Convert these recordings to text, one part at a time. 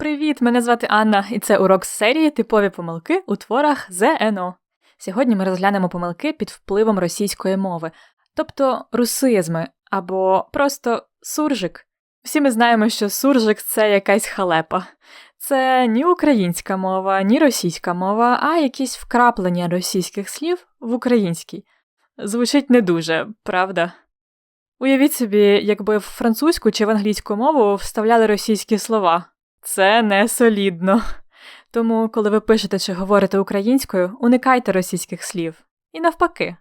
Привіт! Мене звати Анна, і це урок з серії Типові помилки у творах ЗНО. Сьогодні ми розглянемо помилки під впливом російської мови, тобто русизми або просто суржик. Всі ми знаємо, що суржик це якась халепа. Це ні українська мова, ні російська мова, а якісь вкраплення російських слів в українській. Звучить не дуже, правда? Уявіть собі, якби в французьку чи в англійську мову вставляли російські слова. Це не солідно. Тому, коли ви пишете чи говорите українською, уникайте російських слів. І навпаки.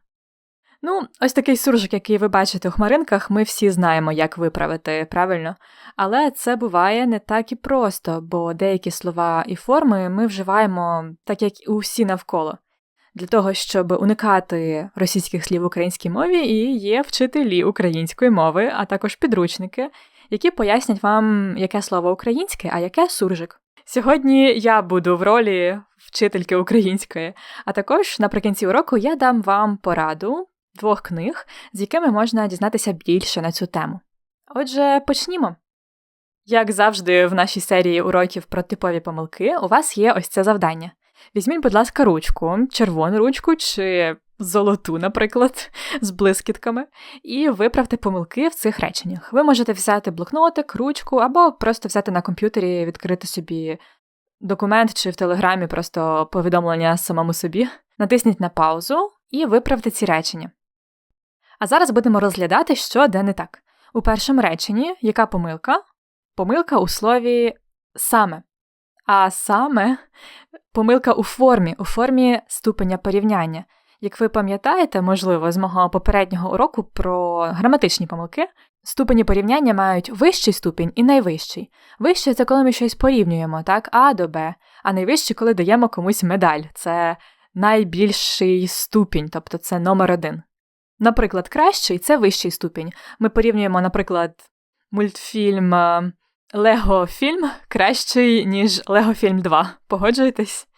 Ну, ось такий суржик, який ви бачите у хмаринках, ми всі знаємо, як виправити, правильно? Але це буває не так і просто, бо деякі слова і форми ми вживаємо так, як і усі навколо. Для того, щоб уникати російських слів в українській мові, і є вчителі української мови, а також підручники, які пояснять вам, яке слово українське, а яке суржик. Сьогодні я буду в ролі вчительки української, а також наприкінці уроку я дам вам пораду двох книг, з якими можна дізнатися більше на цю тему. Отже, почнімо. Як завжди, в нашій серії уроків про типові помилки, у вас є ось це завдання. Візьміть, будь ласка, ручку, червону ручку чи золоту, наприклад, з блискітками, і виправте помилки в цих реченнях. Ви можете взяти блокнотик, ручку, або просто взяти на комп'ютері, відкрити собі документ чи в телеграмі просто повідомлення самому собі. Натисніть на паузу і виправте ці речення. А зараз будемо розглядати, що де не так. У першому реченні яка помилка? Помилка у слові саме. А саме помилка у формі, у формі ступеня порівняння. Як ви пам'ятаєте, можливо, з мого попереднього уроку про граматичні помилки, ступені порівняння мають вищий ступінь і найвищий. Вищий це коли ми щось порівнюємо, так, А до Б, а найвищий, коли даємо комусь медаль. Це найбільший ступінь, тобто це номер один. Наприклад, кращий це вищий ступінь. Ми порівнюємо, наприклад, мультфільм Лего фільм кращий, ніж Лего фільм 2. Погоджуєтесь?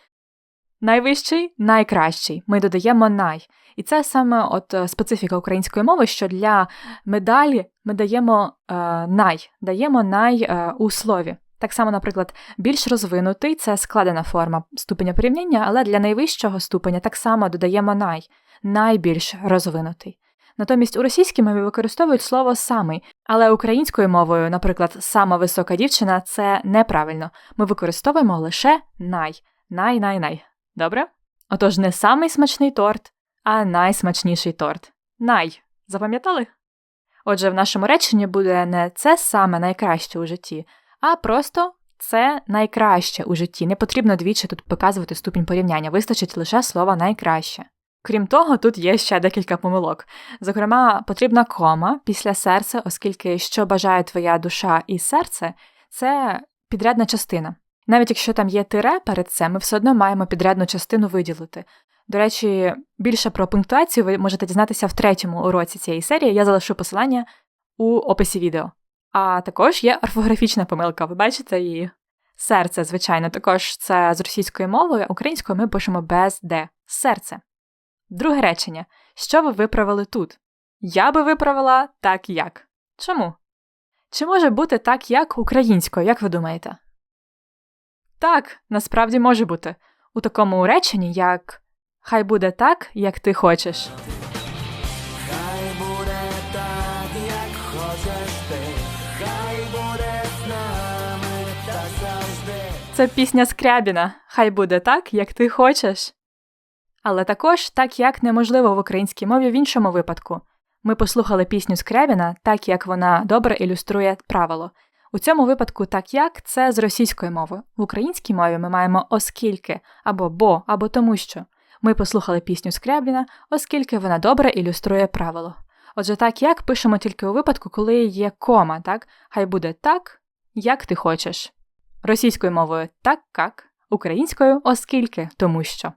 Найвищий найкращий. Ми додаємо най. І це саме от е, специфіка української мови, що для медалі ми даємо е, най, даємо най е, у слові. Так само, наприклад, більш розвинутий це складена форма ступеня порівняння, але для найвищого ступеня так само додаємо най, найбільш розвинутий. Натомість у російській мові використовують слово самий, але українською мовою, наприклад, сама висока дівчина це неправильно. Ми використовуємо лише най, най-най-най. Добре? Отож, не самий смачний торт, а найсмачніший торт. Най. Запам'ятали? Отже, в нашому реченні буде не це саме найкраще у житті, а просто це найкраще у житті. Не потрібно двічі тут показувати ступінь порівняння, вистачить лише слова найкраще. Крім того, тут є ще декілька помилок. Зокрема, потрібна кома після серця, оскільки що бажає твоя душа і серце це підрядна частина. Навіть якщо там є тире перед цим, ми все одно маємо підрядну частину виділити. До речі, більше про пунктуацію ви можете дізнатися в третьому уроці цієї серії. Я залишу посилання у описі відео. А також є орфографічна помилка, ви бачите її? Серце, звичайно, також це з російської мови, українською ми пишемо без Д. Серце. Друге речення. Що ви виправили тут? Я би виправила так як. Чому? Чи може бути так як українською, як ви думаєте? Так, насправді може бути. У такому реченні, як Хай буде так, як ти хочеш. Хай буде так, як хочеш ти, хай буде з нами так завжди. Це пісня Скрябіна. Хай буде так, як ти хочеш. Але також так як неможливо в українській мові в іншому випадку. Ми послухали пісню Скрябіна, так як вона добре ілюструє правило. У цьому випадку так як це з російської мови. В українській мові ми маємо оскільки або бо, або тому що. Ми послухали пісню Скрябіна, оскільки вона добре ілюструє правило. Отже, так як пишемо тільки у випадку, коли є кома, так? Хай буде так, як ти хочеш. Російською мовою так як, українською оскільки тому що.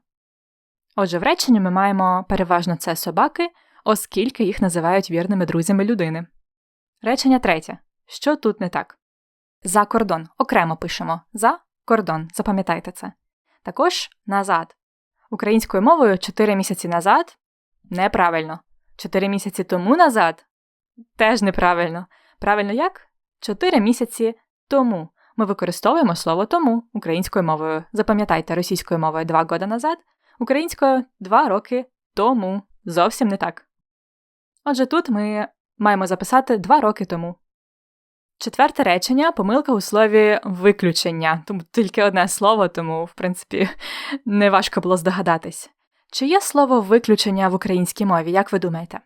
Отже, в реченні ми маємо переважно це собаки, оскільки їх називають вірними друзями людини. Речення третє. Що тут не так? За кордон. Окремо пишемо за кордон. Запам'ятайте це. Також назад. Українською мовою 4 місяці назад неправильно. 4 місяці тому назад теж неправильно. Правильно як? 4 місяці тому. ми використовуємо слово тому українською мовою. Запам'ятайте, російською мовою два роки назад, українською два роки тому. Зовсім не так. Отже, тут ми маємо записати два роки тому. Четверте речення помилка у слові виключення, тому тільки одне слово, тому, в принципі, не важко було здогадатись. Чи є слово виключення в українській мові, як ви думаєте?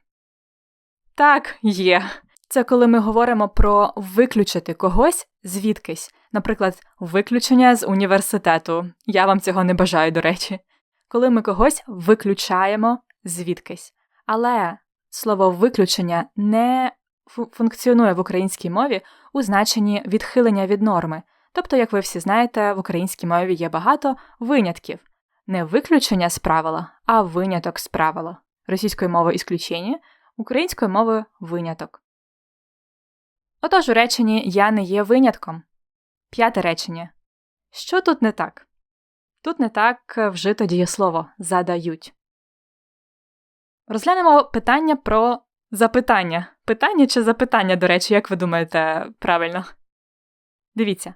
Так, є. Це коли ми говоримо про виключити когось звідкись, наприклад, виключення з університету. Я вам цього не бажаю, до речі. Коли ми когось виключаємо звідкись. Але слово виключення не функціонує в українській мові у значенні відхилення від норми. Тобто, як ви всі знаєте, в українській мові є багато винятків, не виключення з правила, а виняток з правила. Російською мовою ісключення, українською мовою виняток. Отож у реченні Я не є винятком. П'яте речення. Що тут не так? Тут не так вжито дієслово задають. Розглянемо питання про запитання. Питання чи запитання, до речі, як ви думаєте, правильно? Дивіться.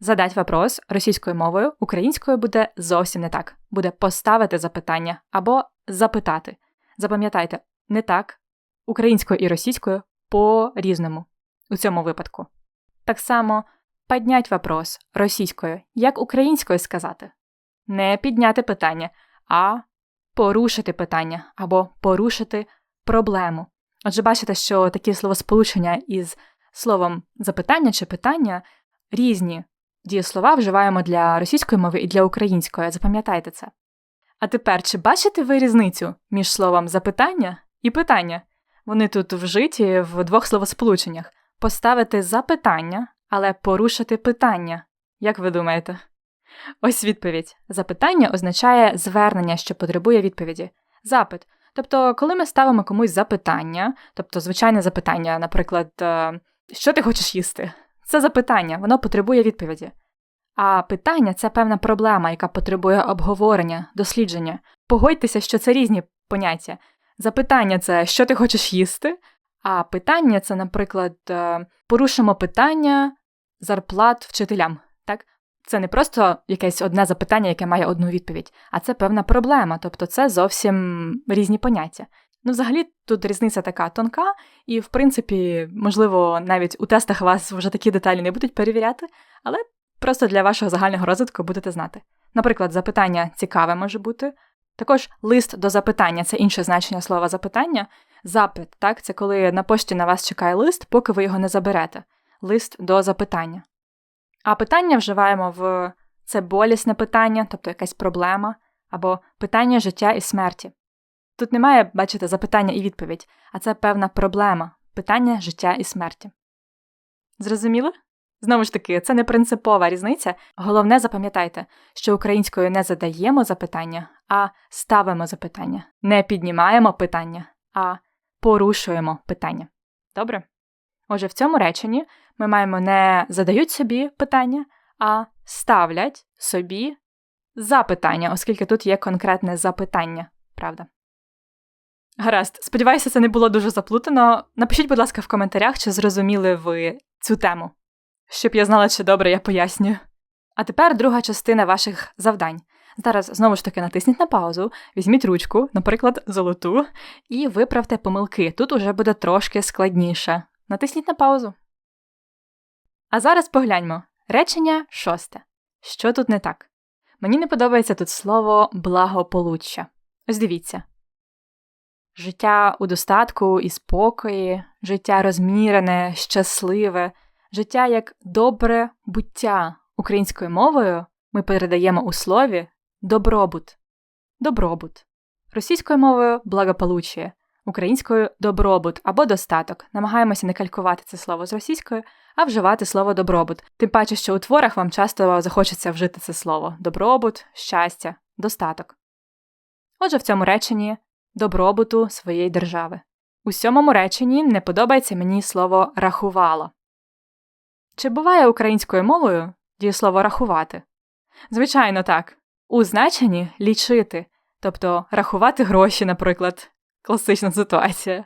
Задать вопрос російською мовою, українською буде зовсім не так. Буде поставити запитання або запитати. Запам'ятайте, не так, українською і російською по різному у цьому випадку. Так само піднять вопрос російською, як українською сказати. Не підняти питання, а порушити питання або порушити проблему. Отже, бачите, що такі словосполучення із словом запитання чи питання різні дієслова вживаємо для російської мови і для української. Запам'ятайте це. А тепер, чи бачите ви різницю між словом запитання і питання? Вони тут вжиті в двох словосполученнях поставити запитання, але порушити питання. Як ви думаєте? Ось відповідь. Запитання означає звернення, що потребує відповіді. Запит. Тобто, коли ми ставимо комусь запитання, тобто звичайне запитання, наприклад, е, що ти хочеш їсти? Це запитання, воно потребує відповіді. А питання це певна проблема, яка потребує обговорення, дослідження. Погодьтеся, що це різні поняття. Запитання це що ти хочеш їсти, а питання це, наприклад, е, порушимо питання зарплат вчителям. Так? Це не просто якесь одне запитання, яке має одну відповідь, а це певна проблема, тобто це зовсім різні поняття. Ну, взагалі, тут різниця така тонка, і, в принципі, можливо, навіть у тестах вас вже такі деталі не будуть перевіряти, але просто для вашого загального розвитку будете знати. Наприклад, запитання цікаве може бути. Також лист до запитання це інше значення слова запитання. Запит, так, це коли на пошті на вас чекає лист, поки ви його не заберете. Лист до запитання. А питання вживаємо в це болісне питання, тобто якась проблема, або питання життя і смерті. Тут немає, бачите, запитання і відповідь, а це певна проблема питання життя і смерті. Зрозуміло? Знову ж таки, це не принципова різниця. Головне, запам'ятайте, що українською не задаємо запитання, а ставимо запитання. Не піднімаємо питання, а порушуємо питання. Добре? Отже, в цьому реченні ми маємо не задають собі питання, а ставлять собі запитання, оскільки тут є конкретне запитання, правда? Гаразд, сподіваюся, це не було дуже заплутано. Напишіть, будь ласка, в коментарях, чи зрозуміли ви цю тему, щоб я знала, чи добре я пояснюю. А тепер друга частина ваших завдань. Зараз знову ж таки натисніть на паузу, візьміть ручку, наприклад, золоту, і виправте помилки. Тут уже буде трошки складніше. Натисніть на паузу. А зараз погляньмо. Речення шосте. Що тут не так? Мені не подобається тут слово благополуччя. Ось дивіться. Життя у достатку і спокої, життя розмірене, щасливе, життя як добре буття українською мовою ми передаємо у слові добробут. Добробут. Російською мовою благополуччя, українською добробут або достаток. Намагаємося не калькувати це слово з російською, а вживати слово добробут. Тим паче, що у творах вам часто захочеться вжити це слово добробут, щастя, достаток. Отже, в цьому реченні добробуту своєї держави. У сьомому реченні не подобається мені слово рахувало. Чи буває українською мовою дієслово рахувати? Звичайно, так. У значенні лічити, тобто рахувати гроші, наприклад, класична ситуація.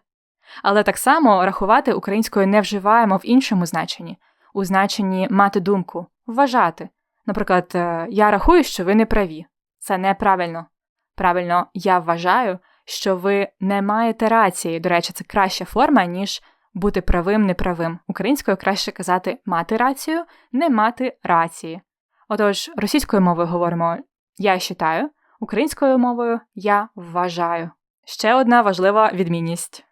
Але так само рахувати українською не вживаємо в іншому значенні, у значенні мати думку, вважати. Наприклад, е, я рахую, що ви не праві. Це неправильно. Правильно, я вважаю, що ви не маєте рації. До речі, це краща форма, ніж бути правим, неправим. Українською краще казати мати рацію, не мати рації. Отож, російською мовою говоримо я вважаю, українською мовою я вважаю. Ще одна важлива відмінність.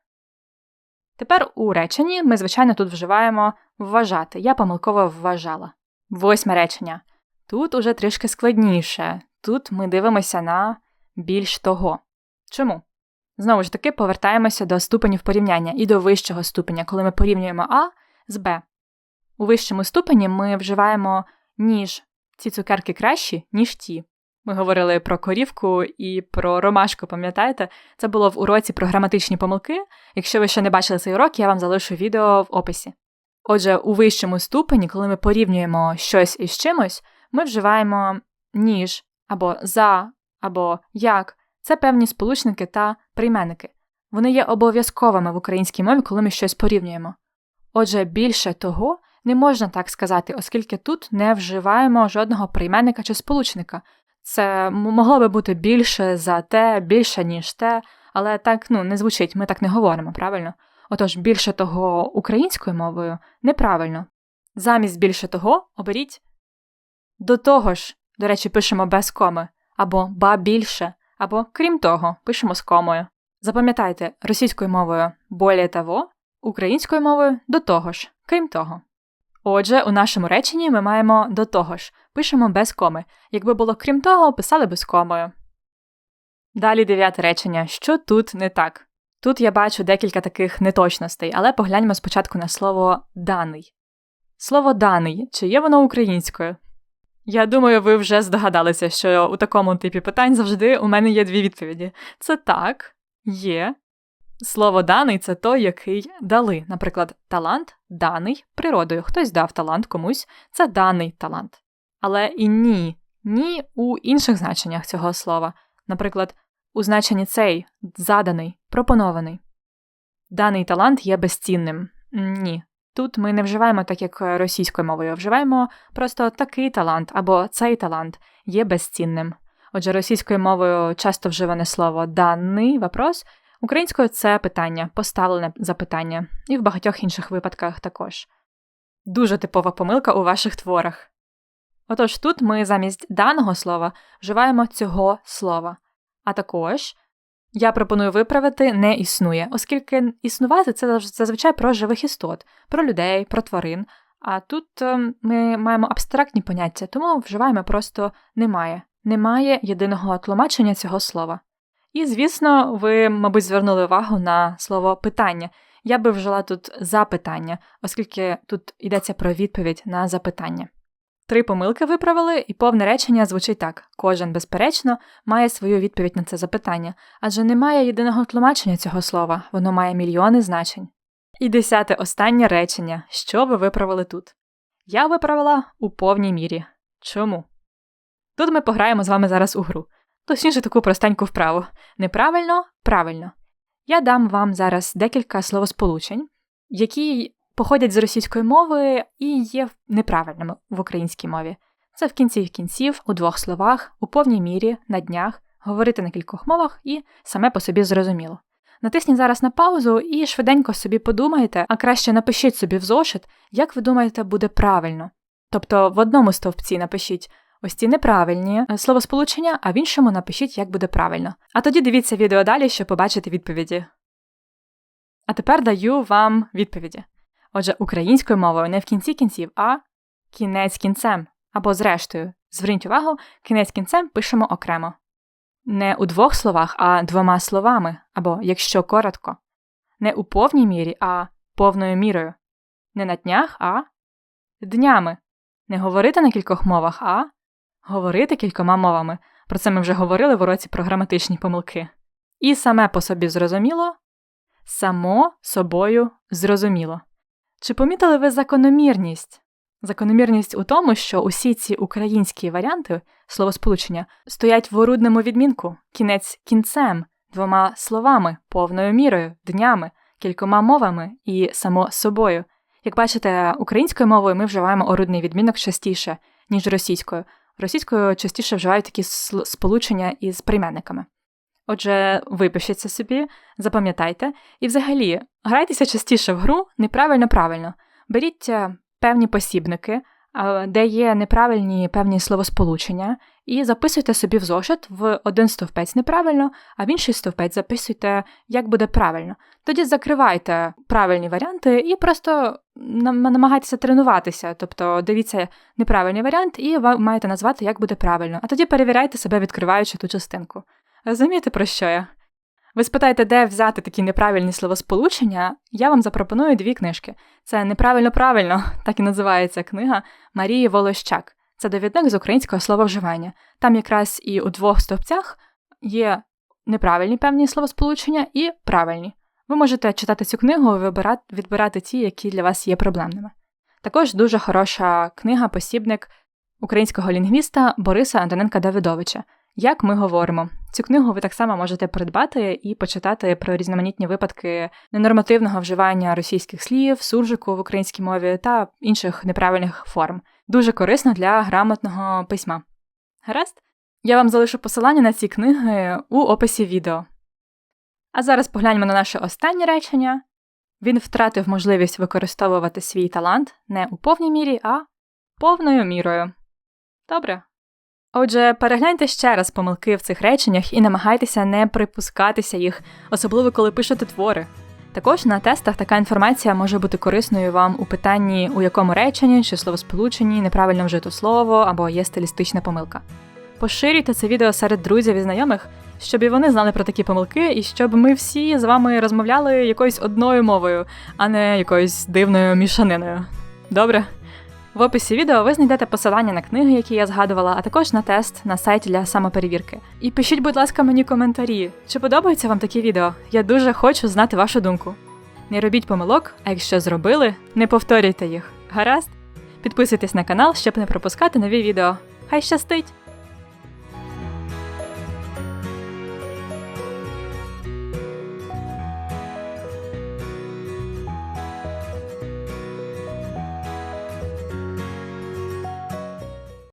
Тепер у реченні ми, звичайно, тут вживаємо вважати. Я помилково вважала. Восьме речення. Тут уже трішки складніше. Тут ми дивимося на більш того. Чому? Знову ж таки, повертаємося до ступенів порівняння і до вищого ступеня, коли ми порівнюємо А з Б. У вищому ступені ми вживаємо ніж ці цукерки кращі, ніж ті. Ми говорили про корівку і про ромашку, пам'ятаєте? Це було в уроці про граматичні помилки. Якщо ви ще не бачили цей урок, я вам залишу відео в описі. Отже, у вищому ступені, коли ми порівнюємо щось із чимось, ми вживаємо ніж або за, або як. Це певні сполучники та прийменники. Вони є обов'язковими в українській мові, коли ми щось порівнюємо. Отже, більше того не можна так сказати, оскільки тут не вживаємо жодного прийменника чи сполучника. Це могло би бути більше за те, більше, ніж те, але так ну, не звучить, ми так не говоримо, правильно? Отож, більше того українською мовою неправильно. Замість більше того оберіть до того ж, до речі, пишемо без коми, або ба більше, або крім того, пишемо з комою. Запам'ятайте, російською мовою более того, українською мовою до того ж, крім того. Отже, у нашому реченні ми маємо до того ж, пишемо без коми. Якби було крім того, писали би з комою. Далі дев'яте речення. Що тут не так? Тут я бачу декілька таких неточностей, але погляньмо спочатку на слово даний. Слово даний, чи є воно українською? Я думаю, ви вже здогадалися, що у такому типі питань завжди у мене є дві відповіді: це так, є. Слово даний це той, який дали. Наприклад, талант даний природою. Хтось дав талант комусь, це даний талант. Але і ні, ні у інших значеннях цього слова. Наприклад, у значенні цей заданий, пропонований. Даний талант є безцінним. Ні, Тут ми не вживаємо так, як російською мовою, вживаємо просто такий талант або цей талант є безцінним. Отже, російською мовою часто вживане слово даний вопрос, українською це питання, поставлене запитання, і в багатьох інших випадках також. Дуже типова помилка у ваших творах. Отож тут ми замість даного слова вживаємо цього слова, а також я пропоную виправити не існує, оскільки існувати це зазвичай про живих істот, про людей, про тварин. А тут ем, ми маємо абстрактні поняття, тому вживаємо просто немає. Немає єдиного тлумачення цього слова. І, звісно, ви, мабуть, звернули увагу на слово питання. Я би вжила тут запитання, оскільки тут йдеться про відповідь на запитання. Три помилки виправили, і повне речення звучить так: кожен, безперечно, має свою відповідь на це запитання, адже немає єдиного тлумачення цього слова, воно має мільйони значень. І десяте останнє речення, що ви виправили тут? Я виправила у повній мірі. Чому? Тут ми пограємо з вами зараз у гру, точніше таку простеньку вправу. Неправильно, правильно. Я дам вам зараз декілька словосполучень, які походять з російської мови і є неправильними в українській мові. Це в кінці кінців, у двох словах, у повній мірі, на днях, говорити на кількох мовах і саме по собі зрозуміло. Натисніть зараз на паузу і швиденько собі подумайте, а краще напишіть собі в зошит, як ви думаєте, буде правильно. Тобто в одному стовпці напишіть ось ці неправильні е, словосполучення, а в іншому напишіть, як буде правильно. А тоді дивіться відео далі, щоб побачити відповіді. А тепер даю вам відповіді. Отже, українською мовою не в кінці кінців, а кінець кінцем або зрештою. Зверніть увагу, кінець кінцем пишемо окремо. Не у двох словах, а двома словами, або, якщо коротко, не у повній мірі, а повною мірою. Не на днях, а днями. Не говорити на кількох мовах, а говорити кількома мовами. Про це ми вже говорили в уроці про граматичні помилки. І саме по собі зрозуміло, само собою зрозуміло. Чи помітили ви закономірність? Закономірність у тому, що усі ці українські варіанти словосполучення стоять в орудному відмінку, кінець кінцем, двома словами, повною мірою, днями, кількома мовами і само собою. Як бачите, українською мовою ми вживаємо орудний відмінок частіше, ніж російською. Російською частіше вживають такі сполучення із прийменниками. Отже, випишіть це собі, запам'ятайте, і взагалі грайтеся частіше в гру неправильно-правильно. Беріть е, певні посібники, де є неправильні певні словосполучення, і записуйте собі в зошит в один стовпець неправильно, а в інший стовпець записуйте, як буде правильно. Тоді закривайте правильні варіанти і просто намагайтеся тренуватися. Тобто дивіться неправильний варіант, і ви маєте назвати, як буде правильно. А тоді перевіряйте себе, відкриваючи ту частинку. Розумієте, про що я? Ви спитаєте, де взяти такі неправильні словосполучення, я вам запропоную дві книжки. Це неправильно правильно, так і називається книга Марії Волощак. Це довідник з українського слововживання. Там якраз і у двох стовпцях є неправильні певні словосполучення і правильні. Ви можете читати цю книгу і відбирати ті, які для вас є проблемними. Також дуже хороша книга, посібник українського лінгвіста Бориса Антоненка Давидовича. Як ми говоримо, цю книгу ви так само можете придбати і почитати про різноманітні випадки ненормативного вживання російських слів, суржику в українській мові та інших неправильних форм. Дуже корисно для грамотного письма. Гаразд? Я вам залишу посилання на ці книги у описі відео. А зараз погляньмо на наше останнє речення. Він втратив можливість використовувати свій талант не у повній мірі, а повною мірою. Добре. Отже, перегляньте ще раз помилки в цих реченнях і намагайтеся не припускатися їх, особливо коли пишете твори. Також на тестах така інформація може бути корисною вам у питанні, у якому реченні чи словосполученні неправильно вжито слово або є стилістична помилка. Поширюйте це відео серед друзів і знайомих, щоб і вони знали про такі помилки, і щоб ми всі з вами розмовляли якоюсь одною мовою, а не якоюсь дивною мішаниною. Добре? В описі відео ви знайдете посилання на книги, які я згадувала, а також на тест на сайті для самоперевірки. І пишіть, будь ласка, мені коментарі, чи подобаються вам такі відео. Я дуже хочу знати вашу думку. Не робіть помилок, а якщо зробили, не повторюйте їх. Гаразд? Підписуйтесь на канал, щоб не пропускати нові відео. Хай щастить!